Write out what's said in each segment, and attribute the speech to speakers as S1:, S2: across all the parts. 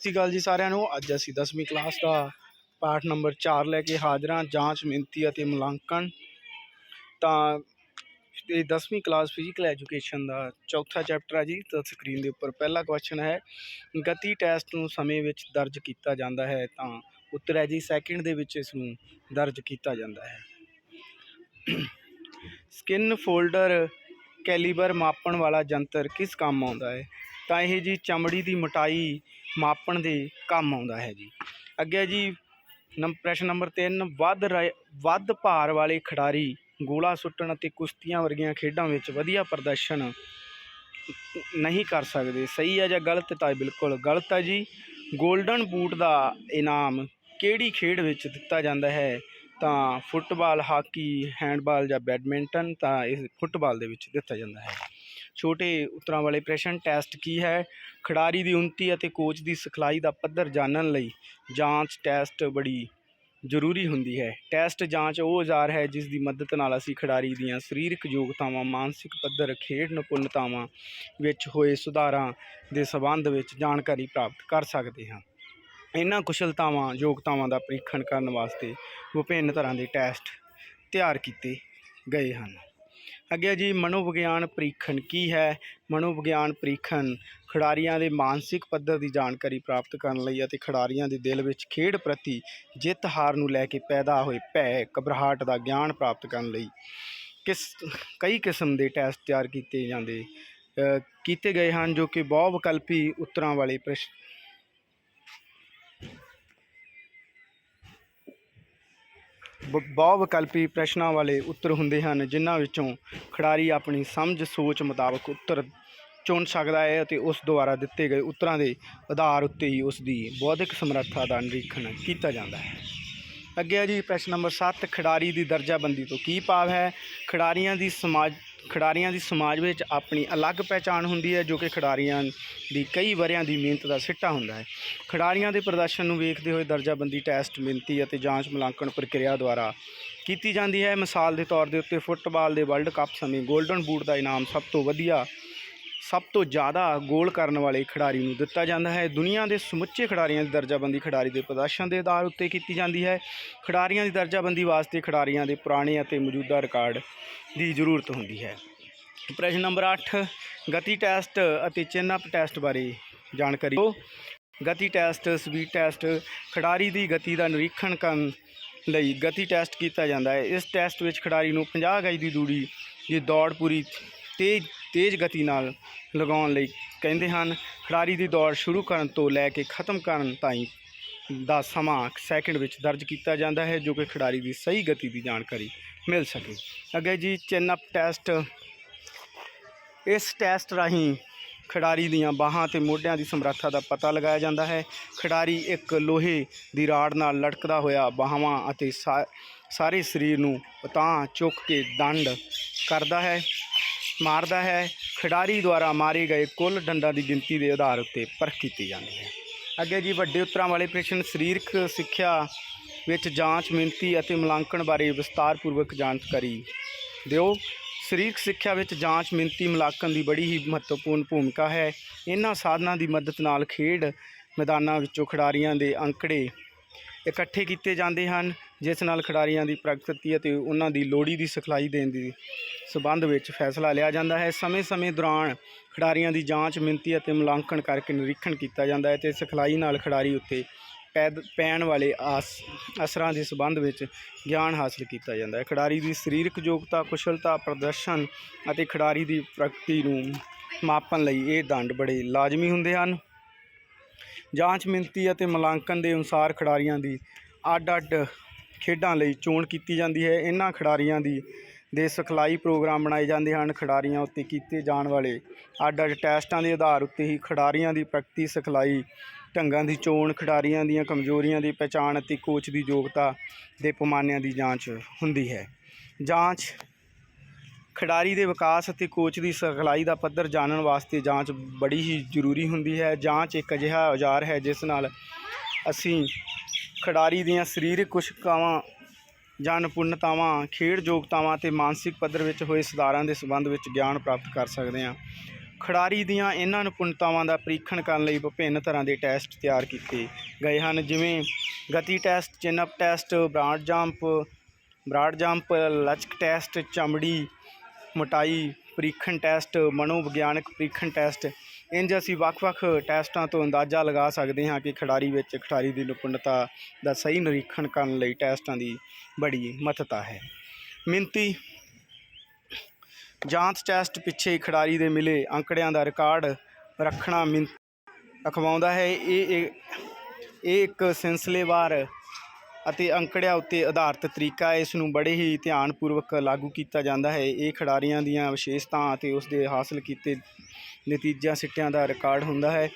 S1: ਸਤਿ ਸ਼੍ਰੀ ਅਕਾਲ ਜੀ ਸਾਰਿਆਂ ਨੂੰ। ਅੱਜ ਅਸੀਂ 10ਵੀਂ ਕਲਾਸ ਦਾ ਪਾਠ ਨੰਬਰ 4 ਲੈ ਕੇ ਹਾਜ਼ਰ ਹਾਂ, ਜਾਂਚ, ਮਿਣਤੀ ਅਤੇ ਮੁਲਾਂਕਣ। ਤਾਂ ਇਹ 10ਵੀਂ ਕਲਾਸ ਫਿਜ਼ੀਕਲ ਐਜੂਕੇਸ਼ਨ ਦਾ ਚੌਥਾ ਚੈਪਟਰ ਹੈ ਜੀ। ਤਾਂ ਸਕਰੀਨ ਦੇ ਉੱਪਰ ਪਹਿਲਾ ਕੁਐਸਚਨ ਹੈ, ਗਤੀ ਟੈਸਟ ਨੂੰ ਸਮੇਂ ਵਿੱਚ ਦਰਜ ਕੀਤਾ ਜਾਂਦਾ ਹੈ ਤਾਂ ਉੱਤਰ ਹੈ ਜੀ ਸੈਕਿੰਡ ਦੇ ਵਿੱਚ ਇਸ ਨੂੰ ਦਰਜ ਕੀਤਾ ਜਾਂਦਾ ਹੈ। ਸਕਿਨ ਫੋਲਡਰ ਕੈਲੀਬਰ ਮਾਪਣ ਵਾਲਾ ਯੰਤਰ ਕਿਸ ਕੰਮ ਆਉਂਦਾ ਹੈ? ਤਾਂ ਇਹ ਜੀ ਚਮੜੀ ਦੀ ਮੋਟਾਈ ਮਾਪਣ ਦੇ ਕੰਮ ਆਉਂਦਾ ਹੈ ਜੀ। ਅੱਗੇ ਜੀ ਨੰਬ ਪ੍ਰਸ਼ਨ ਨੰਬਰ 3 ਵੱਧ ਰ- ਵੱਧ ਭਾਰ ਵਾਲੇ ਖਿਡਾਰੀ ਗੋਲਾ ਸੁੱਟਣ ਅਤੇ ਕੁਸ਼ਤੀਆਂ ਵਰਗੀਆਂ ਖੇਡਾਂ ਵਿੱਚ ਵਧੀਆ ਪ੍ਰਦਰਸ਼ਨ ਨਹੀਂ ਕਰ ਸਕਦੇ। ਸਹੀ ਹੈ ਜਾਂ ਗਲਤ ਤਾਂ ਬਿਲਕੁਲ ਗਲਤ ਹੈ ਜੀ। 골ਡਨ ਬੂਟ ਦਾ ਇਨਾਮ ਕਿਹੜੀ ਖੇਡ ਵਿੱਚ ਦਿੱਤਾ ਜਾਂਦਾ ਹੈ? ਤਾਂ ਫੁੱਟਬਾਲ, ਹਾਕੀ, ਹੈਂਡਬਾਲ ਜਾਂ ਬੈਡਮਿੰਟਨ ਤਾਂ ਇਸ ਫੁੱਟਬਾਲ ਦੇ ਵਿੱਚ ਦਿੱਤਾ ਜਾਂਦਾ ਹੈ। ਛੋਟੇ ਉੱਤਰਾਂ ਵਾਲੇ ਪ੍ਰਸ਼ਨ ਟੈਸਟ ਕੀ ਹੈ? ਖਿਡਾਰੀ ਦੀ ਉਨਤੀ ਅਤੇ ਕੋਚ ਦੀ ਸਿਖਲਾਈ ਦਾ ਪੱਧਰ ਜਾਣਨ ਲਈ ਜਾਂਚ ਟੈਸਟ ਬੜੀ ਜ਼ਰੂਰੀ ਹੁੰਦੀ ਹੈ। ਟੈਸਟ ਜਾਂਚ ਉਹ ਔਜ਼ਾਰ ਹੈ ਜਿਸ ਦੀ ਮਦਦ ਨਾਲ ਅਸੀਂ ਖਿਡਾਰੀ ਦੀਆਂ ਸਰੀਰਕ ਯੋਗਤਾਵਾਂ, ਮਾਨਸਿਕ ਪੱਧਰ, ਖੇਡ ਨਿਪੁੰਨਤਾਵਾਂ ਵਿੱਚ ਹੋਏ ਸੁਧਾਰਾਂ ਦੇ ਸਬੰਧ ਵਿੱਚ ਜਾਣਕਾਰੀ ਪ੍ਰਾਪਤ ਕਰ ਸਕਦੇ ਹਾਂ। ਇਹਨਾਂ ਕੁਸ਼ਲਤਾਵਾਂ, ਯੋਗਤਾਵਾਂ ਦਾ ਪ੍ਰੀਖਣ ਕਰਨ ਵਾਸਤੇ ਵਿਭਿੰਨ ਤਰ੍ਹਾਂ ਦੇ ਟੈਸਟ ਤਿਆਰ ਕੀਤੇ ਗਏ ਹਨ। ਅੱਗੇ ਜੀ, ਮਨੋਵਿਗਿਆਨ ਪ੍ਰੀਖਣ ਕੀ ਹੈ? ਮਨੋਵਿਗਿਆਨ ਪ੍ਰੀਖਣ ਖਿਡਾਰੀਆਂ ਦੇ ਮਾਨਸਿਕ ਪੱਧਰ ਦੀ ਜਾਣਕਾਰੀ ਪ੍ਰਾਪਤ ਕਰਨ ਲਈ ਅਤੇ ਖਿਡਾਰੀਆਂ ਦੇ ਦਿਲ ਵਿੱਚ ਖੇਡ ਪ੍ਰਤੀ ਜਿੱਤ ਹਾਰ ਨੂੰ ਲੈ ਕੇ ਪੈਦਾ ਹੋਏ ਭੈ, ਘਬਰਾਹਟ ਦਾ ਗਿਆਨ ਪ੍ਰਾਪਤ ਕਰਨ ਲਈ ਕਿਸ, ਕਈ ਕਿਸਮ ਦੇ ਟੈਸਟ ਤਿਆਰ ਕੀਤੇ ਜਾਂਦੇ ਕੀਤੇ ਗਏ ਹਨ ਜੋ ਕਿ ਬਹੁ ਵਿਕਲਪੀ ਉੱਤਰਾਂ ਵਾਲੇ ਪ੍ਰਸ਼ਨ ਬਹੁ ਵਿਕਲਪੀ ਪ੍ਰਸ਼ਨਾਂ ਵਾਲੇ ਉੱਤਰ ਹੁੰਦੇ ਹਨ, ਜਿਨ੍ਹਾਂ ਵਿੱਚੋਂ ਖਿਡਾਰੀ ਆਪਣੀ ਸਮਝ ਸੋਚ ਮੁਤਾਬਕ ਉੱਤਰ ਚੁਣ ਸਕਦਾ ਹੈ ਅਤੇ ਉਸ ਦੁਆਰਾ ਦਿੱਤੇ ਗਏ ਉੱਤਰਾਂ ਦੇ ਆਧਾਰ ਉੱਤੇ ਹੀ ਉਸ ਦੀ ਬੌਧਿਕ ਸਮਰੱਥਾ ਦਾ ਨਿਰੀਖਣ ਕੀਤਾ ਜਾਂਦਾ ਹੈ। ਅੱਗੇ ਹੈ ਜੀ, ਪ੍ਰਸ਼ਨ ਨੰਬਰ 7 ਖਿਡਾਰੀ ਦੀ ਦਰਜਾਬੰਦੀ ਤੋਂ ਕੀ ਭਾਵ ਹੈ? ਖਿਡਾਰੀਆਂ ਦੀ ਸਮਾਜ ਖਿਡਾਰੀਆਂ ਦੀ ਸਮਾਜ ਵਿੱਚ ਆਪਣੀ ਅਲੱਗ ਪਹਿਚਾਣ ਹੁੰਦੀ ਹੈ, ਜੋ ਕਿ ਖਿਡਾਰੀਆਂ ਦੀ ਕਈ ਵਰਿਆਂ ਦੀ ਮਿਹਨਤ ਦਾ ਸਿੱਟਾ ਹੁੰਦਾ ਹੈ। ਖਿਡਾਰੀਆਂ ਦੇ ਪ੍ਰਦਰਸ਼ਨ ਨੂੰ ਵੇਖਦੇ ਹੋਏ ਦਰਜਾਬੰਦੀ ਟੈਸਟ, ਮਿਣਤੀ ਅਤੇ ਜਾਂਚ ਮੁਲਾਂਕਣ ਪ੍ਰਕਿਰਿਆ ਦੁਆਰਾ ਕੀਤੀ ਜਾਂਦੀ ਹੈ। ਮਿਸਾਲ ਦੇ ਤੌਰ ਦੇ ਉੱਤੇ ਫੁੱਟਬਾਲ ਦੇ ਵਰਲਡ ਕੱਪ ਸਮੇਂ 골ਡਨ ਬੂਟ ਦਾ ਇਨਾਮ ਸਭ ਤੋਂ ਵਧੀਆ ਸਭ ਤੋਂ ਜ਼ਿਆਦਾ ਗੋਲ ਕਰਨ ਵਾਲੇ ਖਿਡਾਰੀ ਨੂੰ ਦਿੱਤਾ ਜਾਂਦਾ ਹੈ। ਦੁਨੀਆ ਦੇ ਸਮੁੱਚੇ ਖਿਡਾਰੀਆਂ ਦੀ ਦਰਜਾਬੰਦੀ ਖਿਡਾਰੀ ਦੇ ਪ੍ਰਦਰਸ਼ਨ ਦੇ ਆਧਾਰ ਉੱਤੇ ਕੀਤੀ ਜਾਂਦੀ ਹੈ। ਖਿਡਾਰੀਆਂ ਦੀ ਦਰਜਾਬੰਦੀ ਵਾਸਤੇ ਖਿਡਾਰੀਆਂ ਦੇ ਪੁਰਾਣੇ ਅਤੇ ਮੌਜੂਦਾ ਰਿਕਾਰਡ ਦੀ ਜ਼ਰੂਰਤ ਹੁੰਦੀ ਹੈ। ਪ੍ਰਸ਼ਨ ਨੰਬਰ 8 ਗਤੀ ਟੈਸਟ ਅਤੇ ਚਿੰਨ੍ਹ ਅਪ ਟੈਸਟ ਬਾਰੇ ਜਾਣਕਾਰੀ ਦਿਓ। ਗਤੀ ਟੈਸਟ, ਸਪੀਡ ਟੈਸਟ, ਖਿਡਾਰੀ ਦੀ ਗਤੀ ਦਾ ਨਿਰੀਖਣ ਕਰਨ ਲਈ ਗਤੀ ਟੈਸਟ ਕੀਤਾ ਜਾਂਦਾ ਹੈ। ਇਸ ਟੈਸਟ ਵਿੱਚ ਖਿਡਾਰੀ ਨੂੰ 50 ਗਜ ਦੀ ਦੂਰੀ ਦੀ ਦੌੜ ਪੂਰੀ ਤੇਜ਼ ਤੇਜ਼ ਗਤੀ ਨਾਲ ਲਗਾਉਣ ਲਈ ਕਹਿੰਦੇ ਹਨ, ਖਿਡਾਰੀ ਦੀ ਦੌੜ ਸ਼ੁਰੂ ਕਰਨ ਤੋਂ ਲੈ ਕੇ ਖਤਮ ਕਰਨ ਤਾਈਂ ਦਾ ਸਮਾਂ ਸੈਕਿੰਡ ਵਿੱਚ ਦਰਜ ਕੀਤਾ ਜਾਂਦਾ ਹੈ, ਜੋ ਕਿ ਖਿਡਾਰੀ ਦੀ ਸਹੀ ਗਤੀ ਦੀ ਜਾਣਕਾਰੀ ਮਿਲ ਸਕੇ। ਅੱਗੇ ਜੀ ਚਿੰਨ ਅਪ ਟੈਸਟ ਇਸ ਟੈਸਟ ਰਾਹੀਂ ਖਿਡਾਰੀ ਦੀਆਂ ਬਾਹਾਂ ਤੇ ਮੋਢਿਆਂ ਦੀ ਸਮਰੱਥਾ ਦਾ ਪਤਾ ਲਗਾਇਆ ਜਾਂਦਾ ਹੈ। ਖਿਡਾਰੀ ਇੱਕ ਲੋਹੇ ਦੀ ਰਾੜ ਨਾਲ ਲਟਕਦਾ ਹੋਇਆ ਬਾਹਾਂ ਅਤੇ ਸਾ- ਸਾਰੇ ਸਰੀਰ ਨੂੰ ਉਤਾਂਹ ਚੁੱਕ ਕੇ ਦੰਡ ਕਰਦਾ ਹੈ। ਮਾਰਦਾ ਹੈ। ਖਿਡਾਰੀ ਦੁਆਰਾ ਮਾਰੇ ਗਏ ਕੁੱਲ ਡੰਡਾਂ ਦੀ ਗਿਣਤੀ ਦੇ ਆਧਾਰ ਉੱਤੇ ਪਰਖ ਕੀਤੀ ਜਾਂਦੀ ਹੈ। ਅੱਗੇ ਜੀ ਵੱਡੇ ਉੱਤਰਾਂ ਵਾਲੇ ਪ੍ਰਸ਼ਨ, ਸਰੀਰਕ ਸਿੱਖਿਆ ਵਿੱਚ ਜਾਂਚ, ਮਿਹਨਤੀ ਅਤੇ ਮੁਲਾਂਕਣ ਬਾਰੇ ਵਿਸਤਾਰਪੂਰਵਕ ਜਾਣਕਾਰੀ ਦਿਓ। ਸਰੀਰਕ ਸਿੱਖਿਆ ਵਿੱਚ ਜਾਂਚ, ਮਿਹਨਤੀ, ਮੁਲਾਂਕਣ ਦੀ ਬੜੀ ਹੀ ਮਹੱਤਵਪੂਰਨ ਭੂਮਿਕਾ ਹੈ। ਇਹਨਾਂ ਸਾਧਨਾਂ ਦੀ ਮਦਦ ਨਾਲ ਖੇਡ ਮੈਦਾਨਾਂ ਵਿੱਚੋਂ ਖਿਡਾਰੀਆਂ ਦੇ ਅੰਕੜੇ ਇਕੱਠੇ ਕੀਤੇ ਜਾਂਦੇ ਹਨ। ਜਿਸ ਨਾਲ ਖਿਡਾਰੀਆਂ ਦੀ ਪ੍ਰਗਤੀ ਅਤੇ ਉਹਨਾਂ ਦੀ ਲੋੜੀ ਦੀ ਸਿਖਲਾਈ ਦੇਣ ਦੀ ਸਬੰਧ ਵਿੱਚ ਫੈਸਲਾ ਲਿਆ ਜਾਂਦਾ ਹੈ। ਸਮੇਂ-ਸਮੇਂ ਦੌਰਾਨ ਖਿਡਾਰੀਆਂ ਦੀ ਜਾਂਚ, ਮਿਣਤੀ ਅਤੇ ਮੁਲਾਂਕਣ ਕਰਕੇ ਨਿਰੀਖਣ ਕੀਤਾ ਜਾਂਦਾ ਹੈ ਤੇ ਸਿਖਲਾਈ ਨਾਲ ਖਿਡਾਰੀ ਉੱਤੇ ਪੈਦ, ਪੈਣ ਵਾਲੇ ਆਸ, ਅਸਰਾਂ ਦੇ ਸਬੰਧ ਵਿੱਚ ਗਿਆਨ ਹਾਸਲ ਕੀਤਾ ਜਾਂਦਾ ਹੈ। ਖਿਡਾਰੀ ਦੀ ਸਰੀਰਕ ਯੋਗਤਾ, ਕੁਸ਼ਲਤਾ, ਪ੍ਰਦਰਸ਼ਨ ਅਤੇ ਖਿਡਾਰੀ ਦੀ ਪ੍ਰਗਤੀ ਨੂੰ ਮਾਪਣ ਲਈ ਇਹ ਦੰਡ ਬੜੇ ਲਾਜ਼ਮੀ ਹੁੰਦੇ ਹਨ। ਜਾਂਚ, ਮਿਣਤੀ ਅਤੇ ਮੁਲਾਂਕਣ ਦੇ ਅਨੁਸਾਰ ਖਿਡਾਰੀਆਂ ਦੀ ਅੱਡ-ਅੱਡ ਖੇਡਾਂ ਲਈ ਚੋਣ ਕੀਤੀ ਜਾਂਦੀ ਹੈ। ਇਹਨਾਂ ਖਿਡਾਰੀਆਂ ਦੀ ਦੇ ਸਿਖਲਾਈ ਪ੍ਰੋਗਰਾਮ ਬਣਾਏ ਜਾਂਦੇ ਹਨ। ਖਿਡਾਰੀਆਂ ਉੱਤੇ ਕੀਤੇ ਜਾਣ ਵਾਲੇ ਅੱਡ-ਅੱਡ ਟੈਸਟਾਂ ਦੇ ਆਧਾਰ ਉੱਤੇ ਹੀ ਖਿਡਾਰੀਆਂ ਦੀ ਪ੍ਰਗਤੀ, ਸਿਖਲਾਈ ਢੰਗਾਂ ਦੀ ਚੋਣ, ਖਿਡਾਰੀਆਂ ਦੀਆਂ ਕਮਜ਼ੋਰੀਆਂ ਦੀ ਪਛਾਣ ਅਤੇ ਕੋਚ ਦੀ ਯੋਗਤਾ ਦੇ ਪੈਮਾਨਿਆਂ ਦੀ ਜਾਂਚ ਹੁੰਦੀ ਹੈ। ਜਾਂਚ ਖਿਡਾਰੀ ਦੇ ਵਿਕਾਸ ਅਤੇ ਕੋਚ ਦੀ ਸਿਖਲਾਈ ਦਾ ਪੱਧਰ ਜਾਣਨ ਵਾਸਤੇ ਜਾਂਚ ਬੜੀ ਹੀ ਜ਼ਰੂਰੀ ਹੁੰਦੀ ਹੈ। ਜਾਂਚ ਇੱਕ ਅਜਿਹਾ ਔਜ਼ਾਰ ਹੈ, ਜਿਸ ਨਾਲ ਅਸੀਂ ਖਿਡਾਰੀ ਦੀਆਂ ਸਰੀਰਕ ਕੁਸ਼ਕਾਵਾਂ ਜਾਂ ਨਿਪੁੰਨਤਾਵਾਂ ਖੇਡ ਯੋਗਤਾਵਾਂ ਤੇ ਮਾਨਸਿਕ ਪੱਧਰ ਵਿੱਚ ਹੋਏ ਸੁਧਾਰਾਂ ਦੇ ਸੰਬੰਧ ਵਿੱਚ ਗਿਆਨ ਪ੍ਰਾਪਤ ਕਰ ਸਕਦੇ ਹਾਂ। ਖਿਡਾਰੀ ਦੀਆਂ ਇਹਨਾਂ ਨਿਪੁੰਨਤਾਵਾਂ ਦਾ ਪ੍ਰੀਖਣ ਕਰਨ ਲਈ ਵਿਭਿੰਨ ਤਰ੍ਹਾਂ ਦੇ ਟੈਸਟ ਤਿਆਰ ਕੀਤੇ ਗਏ ਹਨ, ਜਿਵੇਂ ਗਤੀ test chin up test broad jump broad jump, ਲਚਕ ਟੈਸਟ, ਚਮੜੀ, ਮੋਟਾਈ ਪ੍ਰੀਖਣ ਟੈਸਟ, ਮਨੋਵਿਗਿਆਨਕ ਪ੍ਰੀਖਣ ਟੈਸਟ ਇੰਜ ਅਸੀਂ ਵੱਖ-ਵੱਖ ਟੈਸਟਾਂ ਤੋਂ ਅੰਦਾਜ਼ਾ ਲਗਾ ਸਕਦੇ ਹਾਂ ਕਿ ਖਿਡਾਰੀ ਵਿੱਚ ਖਿਡਾਰੀ ਦੀ ਨਿਪੁੰਨਤਾ ਦਾ ਸਹੀ ਨਿਰੀਖਣ ਕਰਨ ਲਈ ਟੈਸਟਾਂ ਦੀ ਬੜੀ ਮਹੱਤਤਾ ਹੈ। ਮਿੰਤੀ, ਜਾਂਚ ਟੈਸਟ ਪਿੱਛੇ ਖਿਡਾਰੀ ਦੇ ਮਿਲੇ ਅੰਕੜਿਆਂ ਦਾ ਰਿਕਾਰਡ ਰੱਖਣਾ ਮਿੰ, ਅਖਵਾਉਂਦਾ ਹੈ। ਇਹ ਇਹ ਇਹ ਇੱਕ ਸਿਲਸਿਲੇਵਾਰ ਅਤੇ ਅੰਕੜਿਆਂ ਉੱਤੇ ਆਧਾਰਿਤ ਤਰੀਕਾ ਹੈ। ਇਸ ਨੂੰ ਬੜੇ ਹੀ ਧਿਆਨਪੂਰਵਕ ਲਾਗੂ ਕੀਤਾ ਜਾਂਦਾ ਹੈ। ਇਹ ਖਿਡਾਰੀਆਂ ਦੀਆਂ ਵਿਸ਼ੇਸ਼ਤਾਵਾਂ ਅਤੇ ਉਸ ਦੇ ਹਾਸਲ ਕੀਤੇ ਨਤੀਜਿਆਂ, ਸਿੱਟਿਆਂ ਦਾ ਰਿਕਾਰਡ ਹੁੰਦਾ ਹੈ।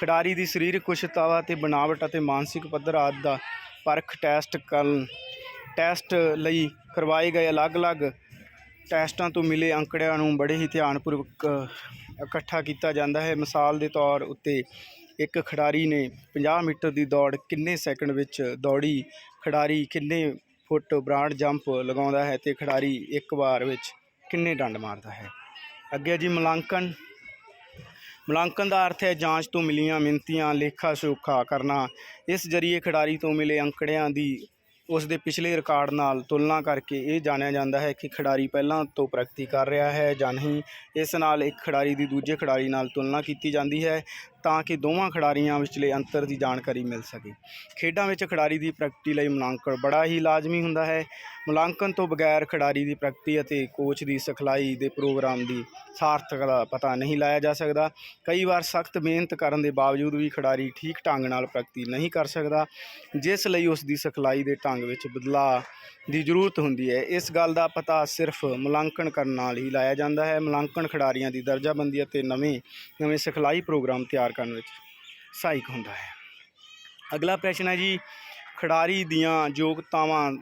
S1: ਖਿਡਾਰੀ ਦੀ ਸਰੀਰਕ ਕੁਸ਼ਲਤਾ ਅਤੇ ਬਣਾਵਟ ਅਤੇ ਮਾਨਸਿਕ ਪੱਧਰ ਆਦਿ ਦਾ ਪਰਖ ਟੈਸਟ ਕਰਨ, ਟੈਸਟ ਲਈ ਕਰਵਾਏ ਗਏ ਅਲੱਗ-ਅਲੱਗ ਟੈਸਟਾਂ ਤੋਂ ਮਿਲੇ ਅੰਕੜਿਆਂ ਨੂੰ ਬੜੇ ਹੀ ਧਿਆਨਪੂਰਵਕ ਇਕੱਠਾ ਕੀਤਾ ਜਾਂਦਾ ਹੈ। ਮਿਸਾਲ ਦੇ ਤੌਰ ਉੱਤੇ ਇੱਕ ਖਿਡਾਰੀ ਨੇ 50 ਮੀਟਰ ਦੀ ਦੌੜ ਕਿੰਨੇ ਸੈਕਿੰਡ ਵਿੱਚ ਦੌੜੀ? ਖਿਡਾਰੀ ਕਿੰਨੇ ਫੁੱਟ ਬ੍ਰਾਂਡ ਜੰਪ ਲਗਾਉਂਦਾ ਹੈ ਤੇ ਖਿਡਾਰੀ ਇੱਕ ਵਾਰ ਵਿੱਚ ਕਿੰਨੇ ਡੰਡ ਮਾਰਦਾ ਹੈ? ਅੱਗੇ ਜੀ, ਮੁਲਾਂਕਣ ਮੁਲਾਂਕਣ ਦਾ ਅਰਥ ਹੈ ਜਾਂਚ ਤੋਂ ਮਿਲੀਆਂ ਮਿੰਤੀਆਂ ਲੇਖਾ ਜੋਖਾ ਕਰਨਾ। ਇਸ ਜਰੀਏ ਖਿਡਾਰੀ ਤੋਂ ਮਿਲੇ ਅੰਕੜਿਆਂ ਦੀ ਉਸ ਦੇ ਪਿਛਲੇ ਰਿਕਾਰਡ ਨਾਲ ਤੁਲਨਾ ਕਰਕੇ ਇਹ ਜਾਣਿਆ ਜਾਂਦਾ ਹੈ ਕਿ ਖਿਡਾਰੀ ਪਹਿਲਾਂ ਤੋਂ ਪ੍ਰਗਤੀ ਕਰ ਰਿਹਾ ਹੈ ਜਾਂ ਨਹੀਂ। ਇਸ ਨਾਲ ਇੱਕ ਖਿਡਾਰੀ ਦੀ ਦੂਜੇ ਖਿਡਾਰੀ ਨਾਲ ਤੁਲਨਾ ਕੀਤੀ ਜਾਂਦੀ ਹੈ। ਤਾਂ ਕਿ ਦੋਵਾਂ ਖਿਡਾਰੀਆਂ ਵਿਚਲੇ ਅੰਤਰ ਦੀ ਜਾਣਕਾਰੀ ਮਿਲ ਸਕੇ। ਖੇਡਾਂ ਵਿੱਚ ਖਿਡਾਰੀ ਦੀ ਪ੍ਰਗਤੀ ਲਈ ਮੁਲਾਂਕਣ ਬੜਾ ਹੀ ਲਾਜ਼ਮੀ ਹੁੰਦਾ ਹੈ। ਮੁਲਾਂਕਣ ਤੋਂ ਬਗੈਰ ਖਿਡਾਰੀ ਦੀ ਪ੍ਰਗਤੀ ਅਤੇ ਕੋਚ ਦੀ ਸਿਖਲਾਈ ਦੇ ਪ੍ਰੋਗਰਾਮ ਦੀ ਸਾਰਥਕਤਾ ਦਾ ਪਤਾ ਨਹੀਂ ਲਾਇਆ ਜਾ ਸਕਦਾ। ਕਈ ਵਾਰ ਸਖਤ ਮਿਹਨਤ ਕਰਨ ਦੇ ਬਾਵਜੂਦ ਵੀ ਖਿਡਾਰੀ ਠੀਕ ਢੰਗ ਨਾਲ ਪ੍ਰਗਤੀ ਨਹੀਂ ਕਰ ਸਕਦਾ, ਜਿਸ ਲਈ ਉਸ ਦੀ ਸਿਖਲਾਈ ਦੇ ਢੰਗ ਵਿੱਚ ਬਦਲਾਅ ਦੀ ਜ਼ਰੂਰਤ ਹੁੰਦੀ ਹੈ। ਇਸ ਗੱਲ ਦਾ ਪਤਾ ਸਿਰਫ ਮੁਲਾਂਕਣ ਕਰਨ ਨਾਲ ਹੀ ਲਾਇਆ ਜਾਂਦਾ ਹੈ। ਮੁਲਾਂਕਣ ਖਿਡਾਰੀਆਂ ਦੀ ਦਰਜਾਬੰਦੀ ਅਤੇ ਨਵੇਂ ਨਵੇਂ ਸਿਖਲਾਈ ਪ੍ਰੋਗਰਾਮ ਤਿਆਰ ਕਰਨ ਵਿੱਚ ਸਹਾਇਕ ਹੁੰਦਾ ਹੈ। ਅਗਲਾ ਪ੍ਰਸ਼ਨ ਹੈ ਜੀ, ਖਿਡਾਰੀ ਦੀਆਂ ਯੋਗਤਾਵਾਂ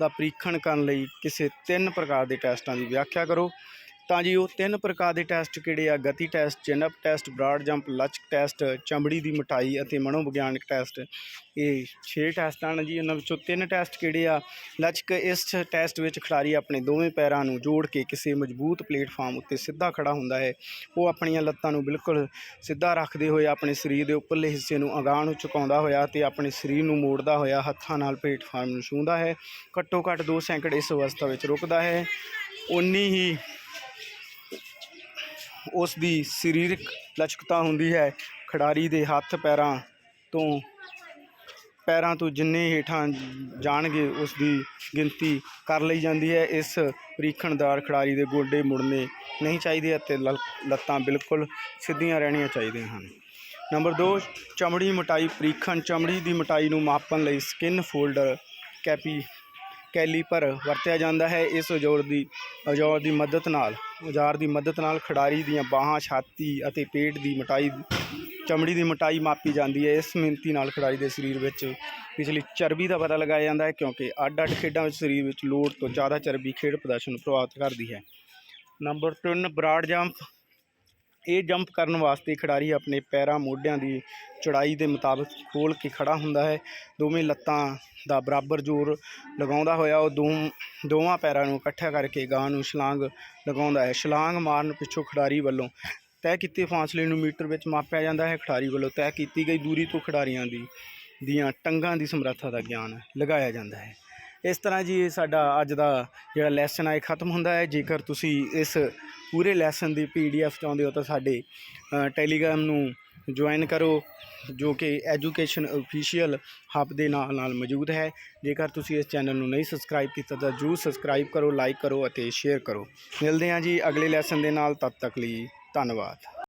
S1: ਦਾ ਪ੍ਰੀਖਣ ਕਰਨ ਲਈ ਕਿਸੇ ਤਿੰਨ ਪ੍ਰਕਾਰ ਦੇ ਟੈਸਟਾਂ ਦੀ ਵਿਆਖਿਆ ਕਰੋ। ਤਾਂ ਜੀ ਉਹ ਤਿੰਨ ਪ੍ਰਕਾਰ ਦੇ ਟੈਸਟ ਕਿਹੜੇ ਆ? ਗਤੀ test chin test broad jump ਲਚਕ ਟੈਸਟ, ਚਮੜੀ ਦੀ ਮੋਟਾਈ ਅਤੇ ਮਨੋਵਿਗਿਆਨਕ ਟੈਸਟ। ਇਹ 6 ਟੈਸਟ ਹਨ ਜੀ, ਉਹਨਾਂ ਵਿੱਚੋਂ ਤਿੰਨ ਟੈਸਟ ਕਿਹੜੇ ਆ? ਲਚਕ ਇਸ ਟੈਸਟ ਵਿੱਚ ਖਿਡਾਰੀ ਆਪਣੇ ਦੋਵੇਂ ਪੈਰਾਂ ਨੂੰ ਜੋੜ ਕੇ ਕਿਸੇ ਮਜ਼ਬੂਤ ਪਲੇਟਫਾਰਮ ਉੱਤੇ ਸਿੱਧਾ ਖੜਾ ਹੁੰਦਾ ਹੈ। ਉਹ ਆਪਣੀਆਂ ਲੱਤਾਂ ਨੂੰ ਬਿਲਕੁਲ ਸਿੱਧਾ ਰੱਖਦੇ ਹੋਏ ਆਪਣੇ ਸਰੀਰ ਦੇ ਉੱਪਰਲੇ ਹਿੱਸੇ ਨੂੰ ਅਗਾਹ ਨੂੰ ਝੁਕਾਉਂਦਾ ਹੋਇਆ ਤੇ ਆਪਣੇ ਸਰੀਰ ਨੂੰ ਮੋੜਦਾ ਹੋਇਆ ਹੱਥਾਂ ਨਾਲ ਪਲੇਟਫਾਰਮ ਨੂੰ ਛੂੰਹਦਾ ਹੈ। ਘੱਟੋ ਘੱਟ 2 ਸੈਕਿੰਡ ਇਸ ਅਵਸਥਾ ਵਿੱਚ ਰੁਕਦਾ ਹੈ। ਉਨੀ ਹੀ ਉਸ ਦੀ ਸਰੀਰਕ ਲਚਕਤਾ ਹੁੰਦੀ ਹੈ। ਖਿਡਾਰੀ ਦੇ ਹੱਥ ਪੈਰਾਂ ਤੋਂ ਪੈਰਾਂ ਤੋਂ ਜਿੰਨੇ ਹੇਠਾਂ ਜਾਣਗੇ, ਉਸ ਦੀ ਗਿਣਤੀ ਕਰ ਲਈ ਜਾਂਦੀ ਹੈ। ਇਸ ਪਰੀਖਣਦਾਰ ਖਿਡਾਰੀ ਦੇ ਗੋਡੇ ਮੁੜਨੇ ਨਹੀਂ ਚਾਹੀਦੇ ਅਤੇ ਲਲ- ਲੱਤਾਂ ਬਿਲਕੁਲ ਸਿੱਧੀਆਂ ਰਹਿਣੀਆਂ ਚਾਹੀਦੀਆਂ ਹਨ। ਨੰਬਰ 2 ਚਮੜੀ ਮੋਟਾਈ ਪ੍ਰੀਖਣ। ਚਮੜੀ ਦੀ ਮੋਟਾਈ ਨੂੰ ਮਾਪਣ ਲਈ ਸਕਿਨ ਫੋਲਡਰ ਕੈਪੀ ਕੈਲੀਪਰ ਵਰਤਿਆ ਜਾਂਦਾ ਹੈ। ਇਸ ਔਜ਼ਾਰ ਦੀ ਔਜ਼ਾਰ ਦੀ ਮਦਦ ਨਾਲ, ਔਜ਼ਾਰ ਦੀ ਮਦਦ ਨਾਲ ਖਿਡਾਰੀ ਦੀਆਂ ਬਾਹਾਂ, ਛਾਤੀ ਅਤੇ ਪੇਟ ਦੀ ਮੋਟਾਈ, ਚਮੜੀ ਦੀ ਮੋਟਾਈ ਮਾਪੀ ਜਾਂਦੀ ਹੈ। ਇਸ ਮਿਹਨਤੀ ਨਾਲ ਖਿਡਾਰੀ ਦੇ ਸਰੀਰ ਵਿੱਚ ਪਿਛਲੀ ਚਰਬੀ ਦਾ ਪਤਾ ਲਗਾਇਆ ਜਾਂਦਾ ਹੈ ਕਿਉਂਕਿ ਅੱਡ-ਅੱਡ ਖੇਡਾਂ ਵਿੱਚ ਸਰੀਰ ਵਿੱਚ ਲੋੜ ਤੋਂ ਜ਼ਿਆਦਾ ਚਰਬੀ ਖੇਡ ਪ੍ਰਦਰਸ਼ਨ ਨੂੰ ਪ੍ਰਭਾਵਿਤ ਕਰਦੀ ਹੈ। Number 3 broad jump. ਇਹ ਜੰਪ ਕਰਨ ਵਾਸਤੇ ਖਿਡਾਰੀ ਆਪਣੇ ਪੈਰਾਂ ਮੋਢਿਆਂ ਦੀ ਚੌੜਾਈ ਦੇ ਮੁਤਾਬਕ ਖੋਲ ਕੇ ਖੜਾ ਹੁੰਦਾ ਹੈ। ਦੋਵੇਂ ਲੱਤਾਂ ਦਾ ਬਰਾਬਰ ਜ਼ੋਰ ਲਗਾਉਂਦਾ ਹੋਇਆ ਉਹ ਦੋ, ਦੋਵਾਂ ਪੈਰਾਂ ਨੂੰ ਇਕੱਠਾ ਕਰਕੇ ਗਾਂ ਨੂੰ ਛਲਾਂਗ ਲਗਾਉਂਦਾ ਹੈ। ਛਲਾਂਗ ਮਾਰਨ ਪਿੱਛੋਂ ਖਿਡਾਰੀ ਵੱਲੋਂ ਤੈਅ ਕੀਤੇ ਫਾਸਲੇ ਨੂੰ ਮੀਟਰ ਵਿੱਚ ਮਾਪਿਆ ਜਾਂਦਾ ਹੈ। ਖਿਡਾਰੀ ਵੱਲੋਂ ਤੈਅ ਕੀਤੀ ਗਈ ਦੂਰੀ ਤੋਂ ਖਿਡਾਰੀਆਂ ਦੀ, ਦੀਆਂ ਟੰਗਾਂ ਦੀ ਸਮਰੱਥਾ ਦਾ ਗਿਆਨ ਲਗਾਇਆ ਜਾਂਦਾ ਹੈ। ਇਸ ਤਰ੍ਹਾਂ ਜੀ ਇਹ ਸਾਡਾ ਅੱਜ ਦਾ ਜਿਹੜਾ ਲੈਸਨ ਹੈ ਇਹ ਖਤਮ ਹੁੰਦਾ ਹੈ। ਜੇਕਰ ਤੁਸੀਂ ਇਸ ਪੂਰੇ ਲੈਸਨ ਦੀ ਪੀਡੀਐਫ ਚਾਹੁੰਦੇ ਹੋ ਤਾਂ ਸਾਡੇ ਟੈਲੀਗ੍ਰਾਮ ਨੂੰ ਜੁਆਇਨ ਕਰੋ, ਜੋ ਕਿ ਐਜੂਕੇਸ਼ਨ ਅਫੀਸ਼ੀਅਲ ਹੱਬ ਦੇ ਨਾਲ ਨਾਲ ਮੌਜੂਦ ਹੈ। ਜੇਕਰ ਤੁਸੀਂ ਇਸ ਚੈਨਲ ਨੂੰ ਨਹੀਂ ਸਬਸਕ੍ਰਾਈਬ ਕੀਤਾ ਤਾਂ ਜਰੂਰ ਸਬਸਕ੍ਰਾਈਬ ਕਰੋ ਲਾਈਕ ਕਰੋ ਅਤੇ ਸ਼ੇਅਰ ਕਰੋ। ਮਿਲਦੇ ਹਾਂ ਜੀ ਅਗਲੇ ਲੈਸਨ ਦੇ ਨਾਲ। ਤਦ ਤੱਕ ਲਈ ਧੰਨਵਾਦ।